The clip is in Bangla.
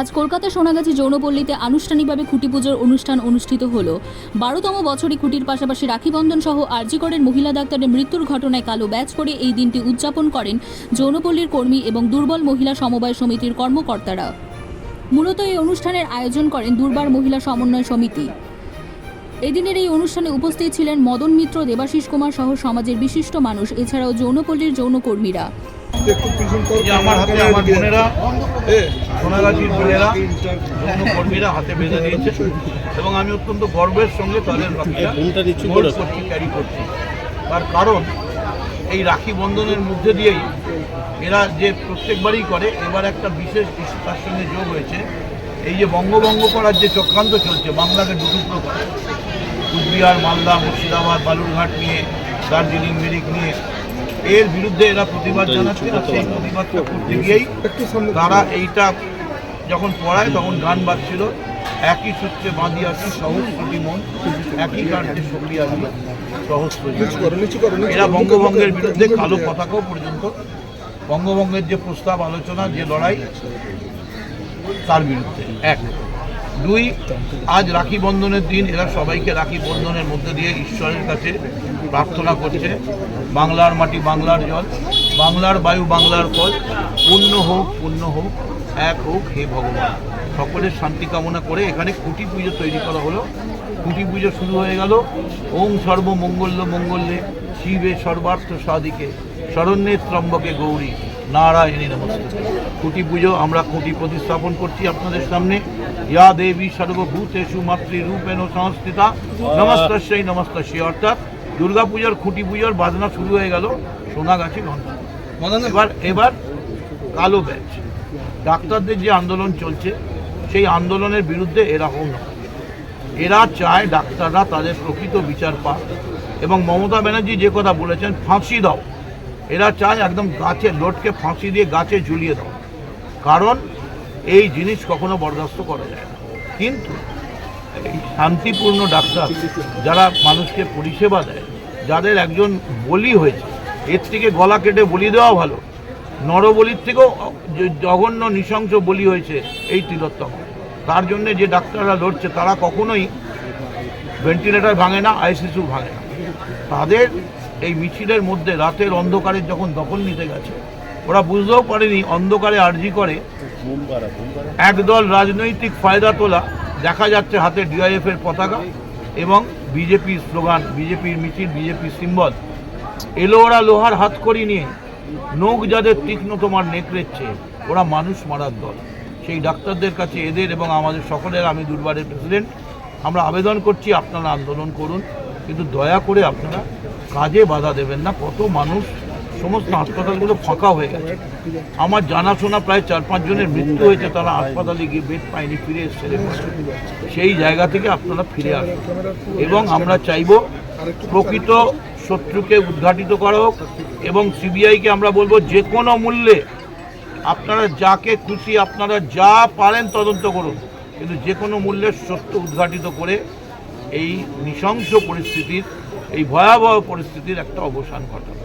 আজ কলকাতা সোনাগাছি যৌনপল্লীতে আনুষ্ঠানিকভাবে খুঁটি পুজোর অনুষ্ঠান অনুষ্ঠিত হল। বারোতম বছরই খুঁটির পাশাপাশি রাখিবন্ধন সহ আর্জিকরের মহিলা ডাক্তারের মৃত্যুর ঘটনায় কালো ব্যাচ করে এই দিনটি উদযাপন করেন যৌনপল্লীর কর্মী এবং দুর্বল মহিলা সমবায় সমিতির কর্মকর্তারা। মূলত এই অনুষ্ঠানের আয়োজন করেন দুর্বার মহিলা সমন্বয় সমিতি। এদিনের এই অনুষ্ঠানে উপস্থিত ছিলেন মদন মিত্র দেবাশিস কুমার সহ সমাজের বিশিষ্ট মানুষ এছাড়াও যৌনপল্লীর যৌনকর্মীরা। আমার হাতে আমার বোনেরা সোনাগাছির বোনেরা যৌন কর্মীরা হাতে বেঁধে দিয়েছে এবং আমি অত্যন্ত গর্বের সঙ্গে তাদের করছি ক্যারি করছি। তার কারণ এই রাখি বন্ধনের মধ্যে দিয়েই এরা যে প্রত্যেকবারই করে এবার একটা বিশেষ তার সঙ্গে যোগ হয়েছে। এই যে বঙ্গভঙ্গ করার যে চক্রান্ত চলছে বাংলাকে দুটুকরো করা। কুচবিহার মালদা মুর্শিদাবাদ বালুরঘাট নিয়ে দার্জিলিং মিরিক নিয়ে এর বিরুদ্ধে এরা প্রতিবাদ জানাচ্ছে আর সেই প্রতিবাদটা করতে গিয়েই তারা এইটা যখন পড়ায় তখন গান বাজছিল। একই সূত্রে বাঁধি আসি সহস্রটি মন একই কার্যে সক্রি আসি সহস্র এরা বঙ্গভঙ্গের বিরুদ্ধে কালো পতাকাও পর্যন্ত বঙ্গভঙ্গের যে প্রস্তাব আলোচনা যে লড়াই তার বিরুদ্ধে এক। দুই, আজ রাখি বন্ধনের দিন, এরা সবাইকে রাখি বন্ধনের মধ্যে দিয়ে ঈশ্বরের কাছে প্রার্থনা করছে। বাংলার মাটি বাংলার জল, বাংলার বায়ু বাংলার ফল পূর্ণ হোক পূর্ণ হোক, এক হোক, হে ভগবান। সকলের শান্তি কামনা করে এখানে খুঁটি পুজো তৈরি করা হলো। খুঁটি পুজো শুরু হয়ে গেল। ওম সর্বমঙ্গল্য মঙ্গল্যে, শিবে সর্বার্থ সাদিকে শরণ্যে ত্রম্বকে গৌরী। নারায়ণী নমস্তে খুঁটি পুজো, আমরা খুঁটি প্রতিস্থাপন করছি আপনাদের সামনে। ইয়া দেবী সর্বভূতেষু মাতৃরূপেণ সংস্থিতা। নমস্তস্যই নমস্তস্যই অর্থাৎ দুর্গাপূজার খুঁটি পুজোর বাজনা শুরু হয়ে গেল। সোনাগাছি ঘণ্টা এবার এবার কালো ব্যাচ। ডাক্তারদের যে আন্দোলন চলছে, সেই আন্দোলনের বিরুদ্ধে এরা হোক এরা চায় ডাক্তাররা তাদের প্রকৃত বিচার পাক। এবং মমতা ব্যানার্জি যে কথা বলেছেন, ফাঁসি দাও। এরা চায় একদম গাছে লোটকে ফাঁসি দিয়ে গাছে ঝুলিয়ে দাও। কারণ এই জিনিস কখনো বরদাস্ত করা যায় না। কিন্তু শান্তিপূর্ণ ডাক্তার যারা মানুষকে পরিষেবা দেয়, যাদের একজন বলি হয়েছে, এর থেকে গলা কেটে বলি দেওয়া ভালো। নরবলির থেকেও জঘন্য নৃশংস বলি হয়েছে এই তিলোত্তম। তার জন্যে যে ডাক্তাররা লড়ছে, তারা কখনোই ভেন্টিলেটর ভাঙে না, আইসিসিউ ভাঙে না। তাদের এই মিছিলের মধ্যে রাতের অন্ধকারে যখন দখল নিতে গেছে ওরা বুঝতেও পারেনি অন্ধকারে আর্জি করে। একদল রাজনৈতিক ফায়দা তোলা দেখা যাচ্ছে হাতে ডিআইএফ এর পতাকা এবং বিজেপির স্লোগান বিজেপির মিছিল বিজেপির সিম্বল। এলো ওরা লোহার হাত করি নিয়ে নোখ যাদের তীক্ষ্ণ তোমার নেকড়েচ্ছে ওরা মানুষ মারার দল। সেই ডাক্তারদের কাছে এদের এবং আমাদের সকলের আমি দুর্বারের প্রেসিডেন্ট আমরা আবেদন করছি আপনারা আন্দোলন করুন। কিন্তু দয়া করে আপনারা কাজে বাধা দেবেন না। কত মানুষ, সমস্ত হাসপাতালগুলো ফাঁকা হয়ে গেছে। আমার জানাশোনা প্রায় চার পাঁচ জনের মৃত্যু হয়েছে, তারা হাসপাতালে গিয়ে বেড পায়নি, ফিরে এসছে। সেই জায়গা থেকে আপনারা ফিরে আসুন। এবং আমরা চাইব প্রকৃত শত্রুকে উদ্ঘাটিত করা হোক এবং সিবিআইকে আমরা বলব যে কোনো মূল্যে আপনারা যাকে খুশি, আপনারা যা পারেন তদন্ত করুন। কিন্তু যে কোনো মূল্যে সত্য উদ্ঘাটিত করে এই নৃশংস পরিস্থিতির এই ভয়াবহ পরিস্থিতির একটা অবসান ঘটানো